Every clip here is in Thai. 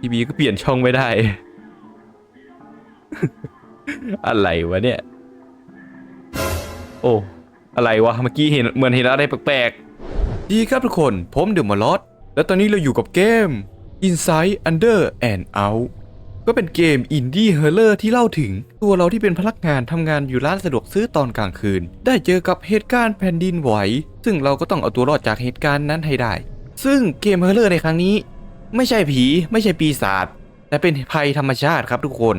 ทีวีก็เปลี่ยนช่องไม่ได้ อะไรวะเนี่ย โอ้ อะไรวะ เมื่อกี้เห็นเหมือนเห็นอะไรแปลกๆ ดีครับทุกคน ผมเดอะมอลอสและตอนนี้เราอยู่กับเกม Inside Under and Out ก็เป็นเกมอินดี้เฮอร์เลอร์ที่เล่าถึง ตัวเราที่เป็นพนักงานทำงานอยู่ร้านสะดวกซื้อตอนกลางคืน ได้เจอกับเหตุการณ์แผ่นดินไหว ซึ่งเราก็ต้องเอาตัวรอดจากเหตุการณ์นั้นให้ได้ ซึ่งเกมเฮอร์เลอร์ในครั้งนี้ ไม่ใช่ผีไม่ใช่ปีศาจแต่เป็นภัยธรรมชาติครับทุกคน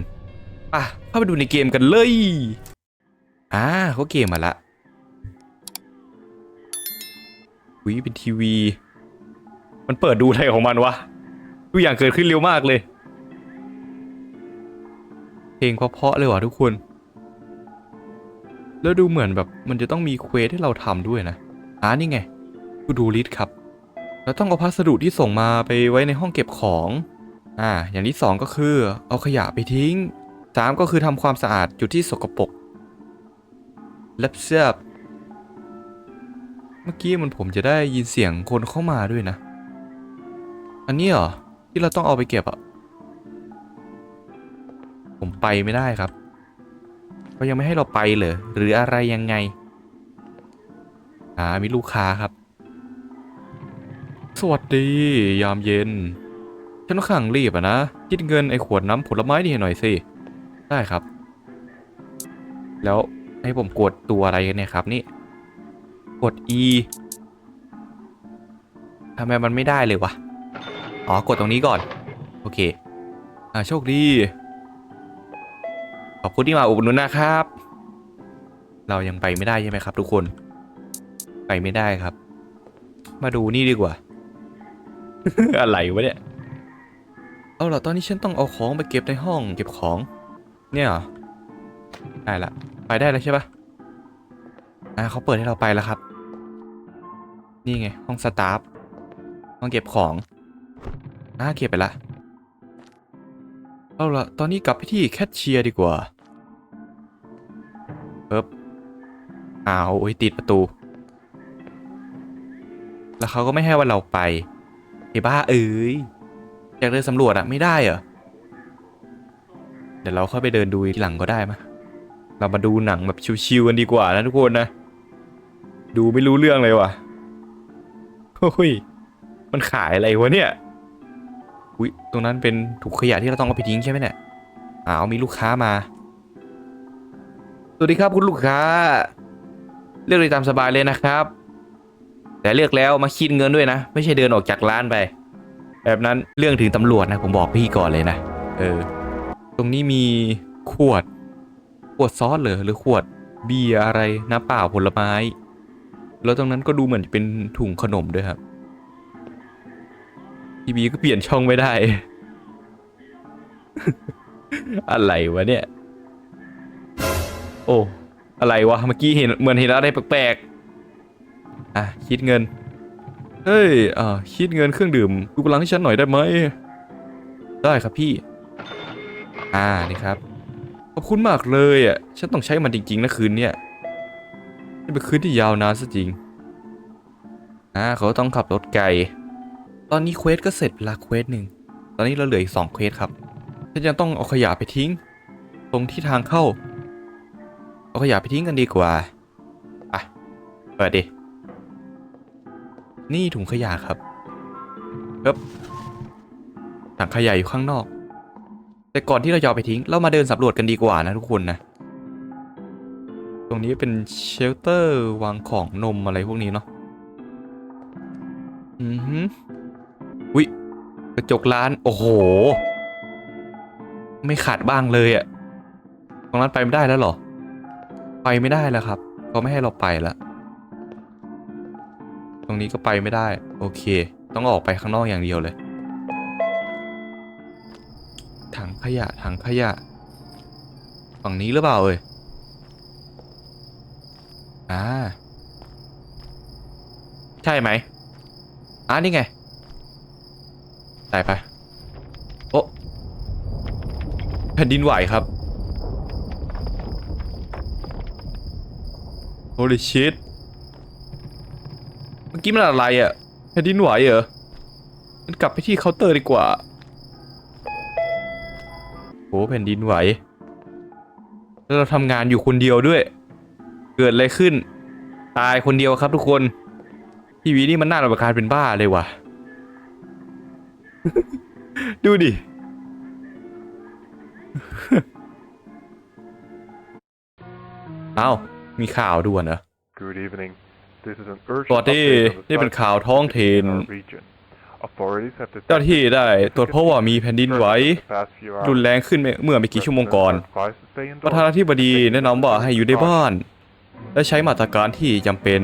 อะเข้าไปดูในเกมกันเลยอ่าเขาเกมมาละวิเป็นทีวี มันเปิดดูอะไรของมันวะทุกอย่างเกิดขึ้นเร็วมากเลย เพลงเพราะๆเลยว่ะทุกคน แล้วดูเหมือนแบบมันจะต้องมีเควสให้เราทำด้วยนะอ่านี่ไงกูดูลิสครับ เราต้องเอาพัสดุที่ส่งมาไปไว้ในห้องเก็บของ อ่า อย่างที่สองก็คือเอาขยะไปทิ้งสามก็คือทำความสะอาดจุดที่สกปรกและเสื้อเมื่อกี้มันผมจะได้ยินเสียงคนเข้ามาด้วยนะ อันนี้เหรอ ที่เราต้องเอาไปเก็บอะผมไปไม่ได้ครับเขายังไม่ให้เราไปเหรอหรืออะไรยังไง อ่ามีลูกค้าครับ สวัสดี ยามเย็น ฉันค่อนข้างรีบอะนะ คิดเงินไอ้ขวดน้ำผลไม้นี่ให้หน่อยสิ ได้ครับ แล้วให้ผมกดตัวอะไรกันเนี่ยครับนี่ กด E ทำไมมันไม่ได้เลยวะ อ๋อ กดตรงนี้ก่อน โอเค อ่าโชคดี ขอบคุณที่มาอุดหนุนนะครับ เรายังไปไม่ได้ใช่ไหมครับ ทุกคน ไปไม่ได้ครับ มาดูนี่ดีกว่า อะไรวะเนี่ย เอาล่ะตอนนี้ฉันต้องเอาของไปเก็บในห้องเก็บของ เนี่ยเหรอได้ละ ไปได้แล้วใช่ปะอ่าเขาเปิดให้เราไปแล้วครับ นี่ไง ห้องสตาฟ ห้องเก็บของอ่าเก็บไปละ เอาล่ะ ตอนนี้กลับไปที่แคชเชียร์ดีกว่าเอ๊บอ้าวโอ้ยติดประตู แล้วเขาก็ไม่ให้ว่าเราไป ไอ้บ้าเอ้ยอยากเดินสำรวจอะไม่ได้เหรอ เดี๋ยวเราค่อยไปเดินดูทีหลังก็ได้มะเรามาดูหนังแบบชิวๆกันดีกว่านะทุกคนนะ ดูไม่รู้เรื่องเลยว่ะโอ้ยมันขายอะไรวะเนี่ย อุ้ยตรงนั้นเป็นถุงขยะที่เราต้องเอาไปทิ้งใช่ไหมเนี่ยอ้าวมีลูกค้ามา สวัสดีครับคุณลูกค้า เลือกเลยตามสบายเลยนะครับ แต่เลือกแล้วมาคิดเงินด้วยนะ ไม่ใช่เดินออกจากร้านไป แบบนั้นเรื่องถึงตำรวจนะ ผมบอกพี่ก่อนเลยนะ เออ ตรงนี้มีขวด ขวดซอสเหรอหรือขวดเบียร์อะไรน้ำเปล่าผลไม้ แล้วตรงนั้นก็ดูเหมือนจะเป็นถุงขนมด้วยครับทีวีก็เปลี่ยนช่องไม่ได้ อะไรวะเนี่ย โอ้ อะไรวะ เมื่อกี้เห็นเหมือนเห็นอะไรแปลกๆ อะคิดเงิน เฮ้ยอ่าคิดเงินเครื่องดื่มดูกำลังให้ฉันหน่อยได้ไหม ได้ครับพี่ อ่านี่ครับ ขอบคุณมากเลยอะ ฉันต้องใช้มันจริงๆนะคืนเนี้ยนี่เป็นคืนที่ยาวนานซะจริง อ่าเขาต้องขับรถไกล ตอนนี้เควสก็เสร็จละเควสหนึ่ง ตอนนี้เราเหลืออีกสองเควสครับ ฉันยังต้องเอาขยะไปทิ้ง ตรงที่ทางเข้า เอาขยะไปทิ้งกันดีกว่า อะ เปิดดิ นี่ถุงขยะครับครับถังขยะอยู่ข้างนอก แต่ก่อนที่เราจะเอาไปทิ้ง เรามาเดินสำรวจกันดีกว่านะทุกคนนะ ตรงนี้เป็นเชลเตอร์วางของนมอะไรพวกนี้เนาะอือฮึวิกระจกร้าน โอ้โห ไม่ขาดบ้างเลยอะตรงนั้นไปไม่ได้แล้วหรอ ไปไม่ได้แล้วครับเขาไม่ให้เราไปแล้ว รงนี้ก็ไปไม่ได้ โอเค ต้องออกไปข้างนอกอย่างเดียวเลย ถังขยะถังขยะ ฝั่งนี้หรือเปล่าเอ่ยอ่าใช่ไหมอ่านี่ไงได้ไปโอ้แผ่นดินไหวครับ holy shit เมื่อกี้มันอะไรอะ่ะแผ่นดินไหวเหรอมันกลับไปที่เคาน์เตอร์ดีกว่าโหแผ่นดินไหว แล้วเราทำงานอยู่คนเดียวด้วย เกิดอะไรขึ้น ตายคนเดียวครับทุกคนทีวีนี่มันน่ารำคาญเป็นบ้าเลยว่ะ ดูดิ เอ้ามีข่าวด่วนเหรอ Good evening. This is an urgent สวัสดี update on the นี่เป็น site ข่าวท้องถิ่น in our region. Authorities have เจ้าห detected น้าที่ได้ตรวจพบว่ามีแผ่นดินไหว disturbance in the past few hours. รุนแรงขึ้นเมื่อไม่กี่ชั่วโมงก่อน Residents are advised to stay indoors ประธานาธิบดีแนะนำว่าให้อยู่ในบ้าน และใช้มาตรการที่จำเป็น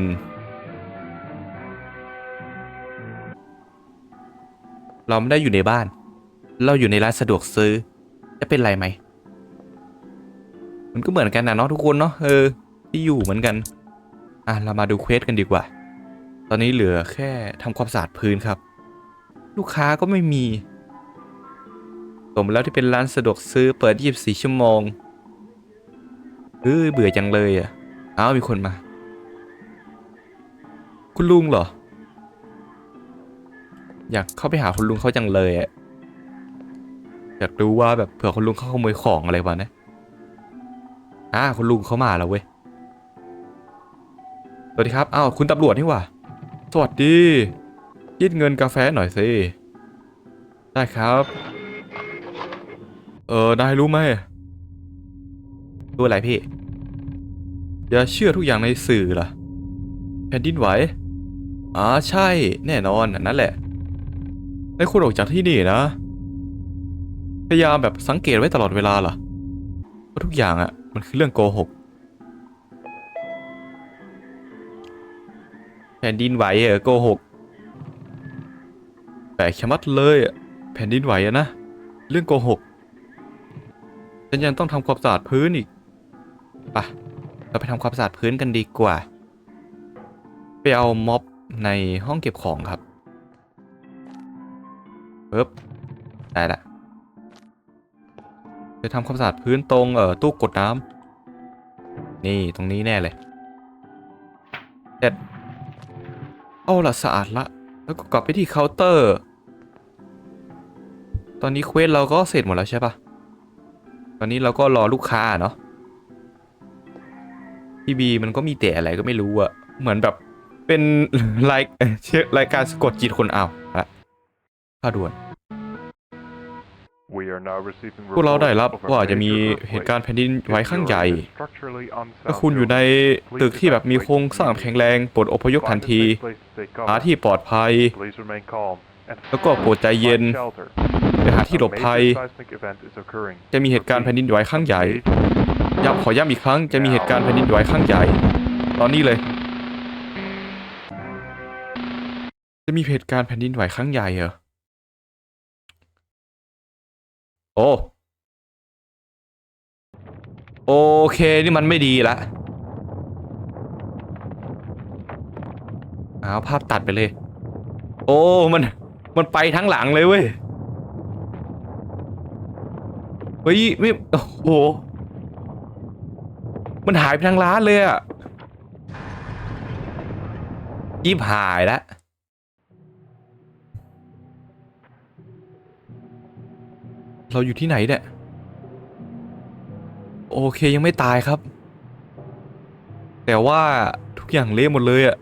เราไม่ได้อยู่ในบ้าน เราอยู่ในร้านสะดวกซื้อ จะเป็นไรไหม มันก็เหมือนกันนะเนาะทุกคนเนาะเออที่อยู่เหมือนกัน อะเรามาดูเควสกันดีกว่า ตอนนี้เหลือแค่ทำความสะอาดพื้นครับ ลูกค้าก็ไม่มี สมแล้วที่เป็นร้านสะดวกซื้อเปิด 24 ชั่วโมงเออเบื่อจังเลยอะ อ้าวมีคนมา คุณลุงเหรอ อยากเข้าไปหาคุณลุงเขาจังเลยอะ อยากรู้ว่าแบบเผื่อคุณลุงเขาขโมยของอะไรวะนะอ่าคุณลุงเขามาแล้วเว้ย สวัสดีครับ อ้าว คุณตำรวจนี่ว่า สวัสดีคิดเงินกาแฟหน่อยสิ ได้ครับ เออนายรู้ไหมรู้อะไรพี่ อย่าเชื่อทุกอย่างในสื่อล่ะ แผ่นดินไหวอ๋อใช่ แน่นอนอันนั่นแหละให้คุณออกจากที่นี่นะ พยายามแบบสังเกตไว้ตลอดเวลาล่ะว่าทุกอย่างอะ่ะ มันคือเรื่องโกหก แผ่นดินไหวเออโกหกแปลกชะมัดเลยอะแผ่นดินไหวอะนะ เรื่องโกหกฉันยังต้องทำความสะอาดพื้นอีกไปะเราไปทำความสะอาดพื้นกันดีกว่า ไปเอาม็อบในห้องเก็บของครับปึ๊บได้ละไปทำความสะอาดพื้นตรงเอ่อตู้กดน้ำนี่ตรงนี้แน่เลยเสร็จ เอาละสะอาดละ แล้วก็กลับไปที่เคาน์เตอร์ ตอนนี้เควสเราก็เสร็จหมดแล้วใช่ปะตอนนี้เราก็รอลูกค้าเนาะพี่บีมันก็มีแต่อะไรก็ไม่รู้อะเหมือนแบบเป็นรายรายการสะกดจิตคนเอาละข้าด่วน พวกเราได้รับ reports of a ว่าจะมี major เหตุการณ์แผ่นดินไหว earthquake. ครั้งใหญ่ If you are in a structurally unsound ถ้าคุณอยู่ใน building, ตึกที่แบบมีโครงสร้างแข็งแรงโปรดอพยพทัน find a ที safe place to take cover. หาที่ปลอดภัย Please remain calm and แล้วก็โปรดใจเย็น find shelter. ไปหาที่หลบ A ภัย major seismic event is occurring. จะมีเหตุการณ์แผ่นดินไหวครั้งใหญ่ Repeat, ย้ำขอย้ำอีกครั้งจะมีเหตุการณ์แผ่นดินไหวครั้งใหญ่ ตอนนี้เลย จะมีเหตุการณ์แผ่นดินไหวครั้งใหญ่เหรอ โอ้โอเค นี่มันไม่ดีละเอาภาพตัดไปเลย โอ้ มัน มันไปทั้งหลังเลยเว้ย เฮ้ย ไม่ โอ้โห มันหายไปทางร้านเลยอะยิบหายแล้ว เราอยู่ที่ไหนเนี่ยโอเคยังไม่ตายครับ แต่ว่าทุกอย่างเละหมดเลยอะ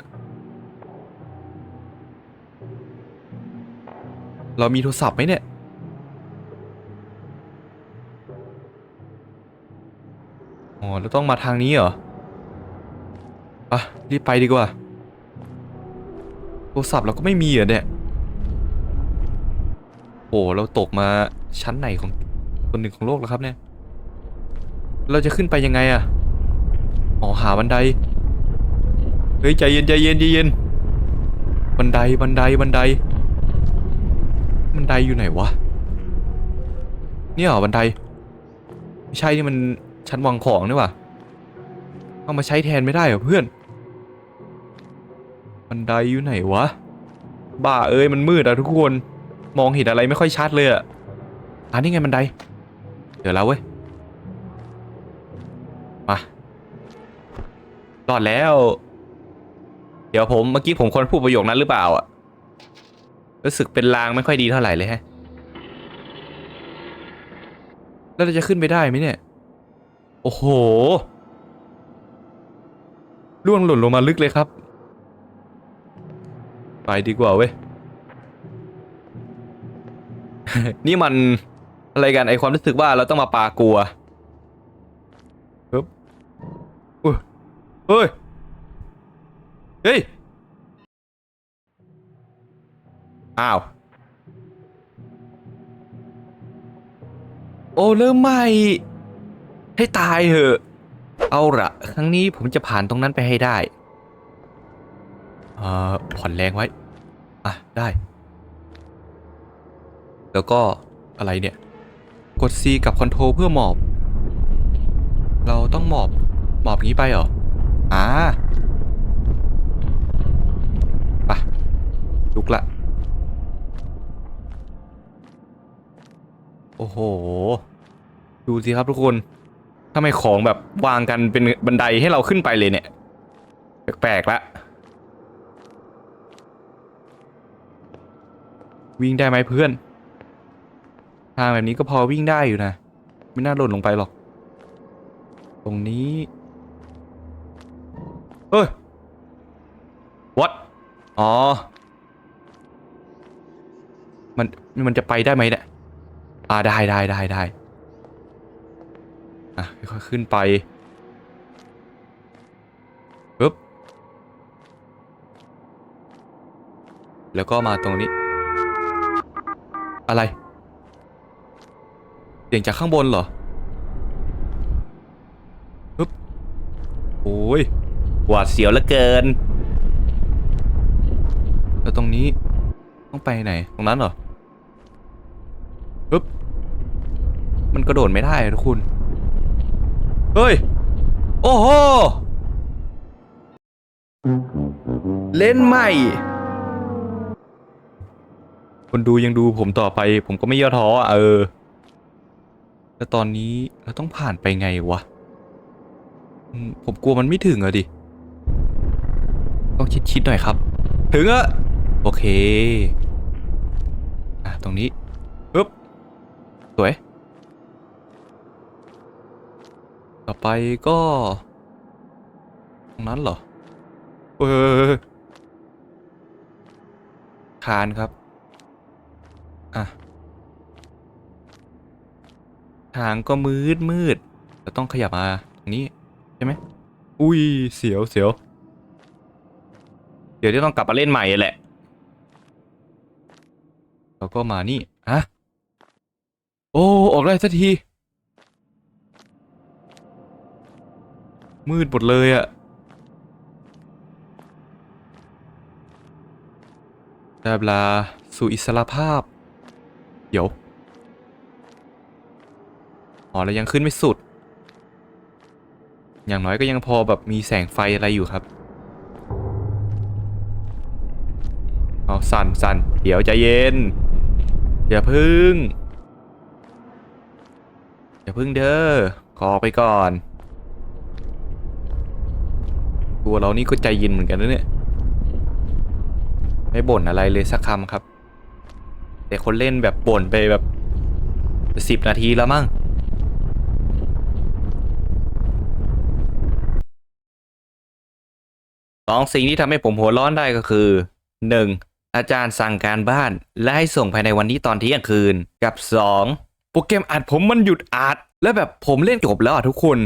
เรามีโทรศัพท์ไหมเนี่ย อ๋อแล้วต้องมาทางนี้เหรออะรีบไปดีกว่า โทรศัพท์เราก็ไม่มีเหรอเนี่ย เราตกมาชั้นไหนของคนหนึ่งของโลกแล้วครับเนี่ย เราจะขึ้นไปยังไงอะอ๋อหาบันได เฮ้ยใจเย็นใจเย็นใจเย็น บันไดบันไดบันได บันไดอยู่ไหนวะ เนี่ยเหรอบันได ไม่ใช่นี่มันชั้นวางของนี่ว่าเอามาใช้แทนไม่ได้เหรอเพื่อน บันไดอยู่ไหนวะ บ้าเอ้ยมันมืดอะทุกคน มองเห็นอะไรไม่ค่อยชัดเลยอะอ่านี่ไงบันไดเดี๋ยวแล้วเว้ย มารอดแล้ว เดี๋ยวผมเมื่อกี้ผมควรพูดประโยคนั้นหรือเปล่าอะรู้สึกเป็นลางไม่ค่อยดีเท่าไหร่เลยฮะ แล้วเราจะขึ้นไปได้ไหมเนี่ย โอ้โหล่วงหล่นลงมาลึกเลยครับ ไปดีกว่าเว้ย นี่มันอะไรกันไอความรู้สึกว่าเราต้องมาปากลัวปึ๊บอุ้ยเฮ้ยเฮ้ยอ้าว โอ้เริ่มใหม่ ให้ตายเหอะ เอาละครั้งนี้ผมจะผ่านตรงนั้นไปให้ได้ เอ่อผ่อนแรงไว้ อะ ได้ แล้วก็อะไรเนี่ย กด C กับคอนโทรเพื่อหมอบ เราต้องหมอบ หมอบงี้ไปเหรอ อ่าไปลุกละ โอ้โห ดูสิครับทุกคนทำไมของแบบวางกันเป็นบันไดให้เราขึ้นไปเลยเนี่ย แปลกๆละวิ่งได้ไหมเพื่อน ทางแบบนี้ก็พอวิ่งได้อยู่นะ ไม่น่าหล่นลงไปหรอก ตรงนี้เฮ้ย what อ๋อ มันมันจะไปได้ไหมเนี่ย อ่าได้ได้ได้ได้อะค่อยขึ้นไปปึ๊บแล้วก็มาตรงนี้ อะไร สียงจากข้างบนเหรอปึ๊บโอ้ยหวาดเสียวเหลือเกิน แล้วตรงนี้ต้องไปไหน ตรงนั้นเหรอปึ๊บมันกระโดดไม่ได้ทุกคุณ เฮ้ย โอ้โห เล่นใหม่ คนดูยังดูผมต่อไป ผมก็ไม่ย่อท้ออะเออ แล้วตอนนี้เราต้องผ่านไปไงวะ ผมกลัวมันไม่ถึงอะดิ ต้องชิดๆหน่อยครับ ถึงอะโอเค อะ ตรงนี้ปึ๊บสวย ต่อไปก็ ตรงนั้นเหรอ เออคานครับ อะ ทางก็มืดมืดเราต้องขยับมาตรงนี้ใช่ไหมอุ้ยเสียวเสียวเดี๋ยวจะต้องกลับมาเล่นใหม่แหละแล้วก็มานี่ฮะโอ้ออกได้สักทีมืดหมดเลยอะได้เวลาสู่อิสระภาพ เดี๋ยว อ๋อเรายังขึ้นไม่สุด อย่างน้อยก็ยังพอแบบมีแสงไฟอะไรอยู่ครับเอาสั่นสั่นเดี๋ยวใจเย็น อย่าพึ่ง อย่าพึ่งเด้อขอไปก่อนตัวเรานี่ก็ใจเย็นเหมือนกันนะเนี่ย ไม่บ่นอะไรเลยสักคำครับ แต่คนเล่นแบบบ่นไปแบบสิบนาทีแล้วมั้ง สองสิ่งที่ทำให้ผมหัวร้อนได้ก็คือ 1. อาจารย์สั่งการบ้าน และให้ส่งภายในวันนี้ตอนเที่ยงคืน กับ 2. โปรแกรมอัดผมมันหยุดอัดและแบบผมเล่นจบแล้วอะทุกคน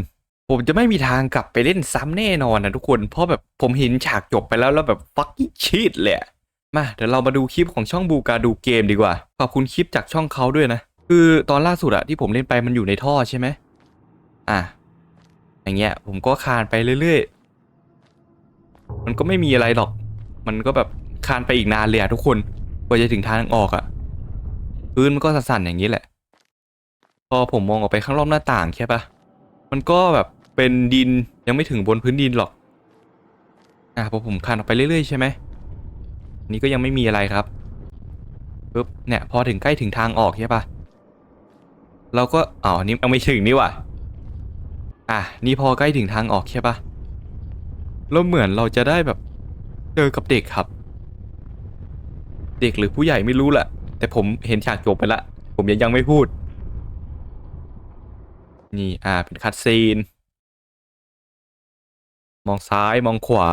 ผมจะไม่มีทางกลับไปเล่นซ้ำแน่นอนนะทุกคน เพราะแบบผมเห็นฉากจบไปแล้วแล้วแบบ fucking shit เลยมาเดี๋ยวเรามาดูคลิปของช่องบูกาดูเกมดีกว่าขอบคุณคลิปจากช่องเขาด้วยนะ คือตอนล่าสุดอะที่ผมเล่นไปมันอยู่ในท่อใช่ไหมอะอย่างเงี้ยผมก็คานไปเรื่อย มันก็ไม่มีอะไรหรอก มันก็แบบคานไปอีกนานเลยอะทุกคนกว่าจะถึงทางออกอะพื้นมันก็สั่นๆอย่างนี้แหละ พอผมมองออกไปข้างรอบหน้าต่างใช่ปะมันก็แบบเป็นดินยังไม่ถึงบนพื้นดินหรอกอะพอผมคานออกไปเรื่อยๆใช่ไหมนี่ก็ยังไม่มีอะไรครับปุ๊บเนี่ยพอถึงใกล้ถึงทางออกใช่ปะเราก็อ๋อนี่ยังไม่ถึงนี่ว่ะอะนี่พอใกล้ถึงทางออกใช่ปะ แล้วเหมือนเราจะได้แบบเจอกับเด็กครับ เด็กหรือผู้ใหญ่ไม่รู้แหละ แต่ผมเห็นฉากจบไปละ ผมยังยังไม่พูด นี่อ่าเป็นคัดซีน มองซ้ายมองขวา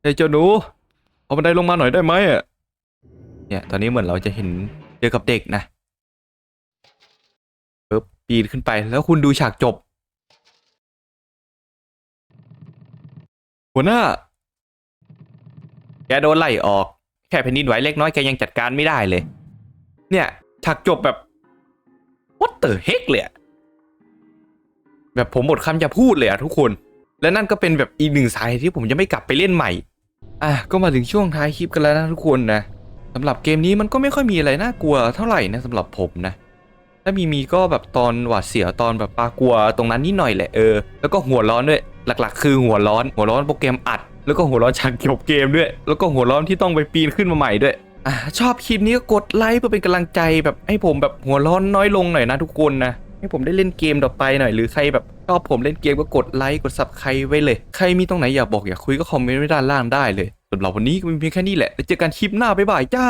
เฮ้ยเจ้าหนูเอาบันไดลงมาหน่อยได้ไหมอะเนี่ย ตอนนี้เหมือนเราจะเห็นเจอกับเด็กนะ ปีนขึ้นไป แล้วคุณดูฉากจบ หัวหน้า แกโดนไล่ออก แค่แผ่นดินไหวเล็กน้อยแกยังจัดการไม่ได้เลย เนี่ยฉากจบแบบ what the heck เลยแบบผมหมดคำจะพูดเลยอะทุกคน และนั่นก็เป็นแบบอีกหนึ่งสาเหตุที่ผมจะไม่กลับไปเล่นใหม่ อะก็มาถึงช่วงท้ายคลิปกันแล้วนะทุกคนนะสำหรับเกมนี้มันก็ไม่ค่อยมีอะไรน่ากลัวเท่าไหร่นะสำหรับผมนะ ถ้ามีมีก็แบบตอนหวาดเสียวตอนแบบปากลัวตรงนั้นนิดหน่อยแหละเออแล้วก็หัวร้อนด้วยหลักๆ คือหัวร้อนหัวร้อนโปรแกรมอัด แล้วก็หัวร้อนฉากจบเกมด้วย แล้วก็หัวร้อนที่ต้องไปปีนขึ้นมาใหม่ด้วยอชอบคลิปนี้ก็กดไลค์เพื่อเป็นกำลังใจแบบให้ผมแบบหัวร้อนน้อยลงหน่อยนะทุกคนนะให้ผมได้เล่นเกมต่อไปหน่อยหรือใครแบบชอบผมเล่นเกมก็กดไลค์กดซับใครไว้เลย ใครมีตรงไหนอยากบอกอยากคุยก็คอมเมนต์ไว้ด้านล่างได้เลยสำหรับวันนี้ก็มีเพียงแค่นี้แหละแล้วเจอกันคลิปหน้าบ๊ายบายจ้า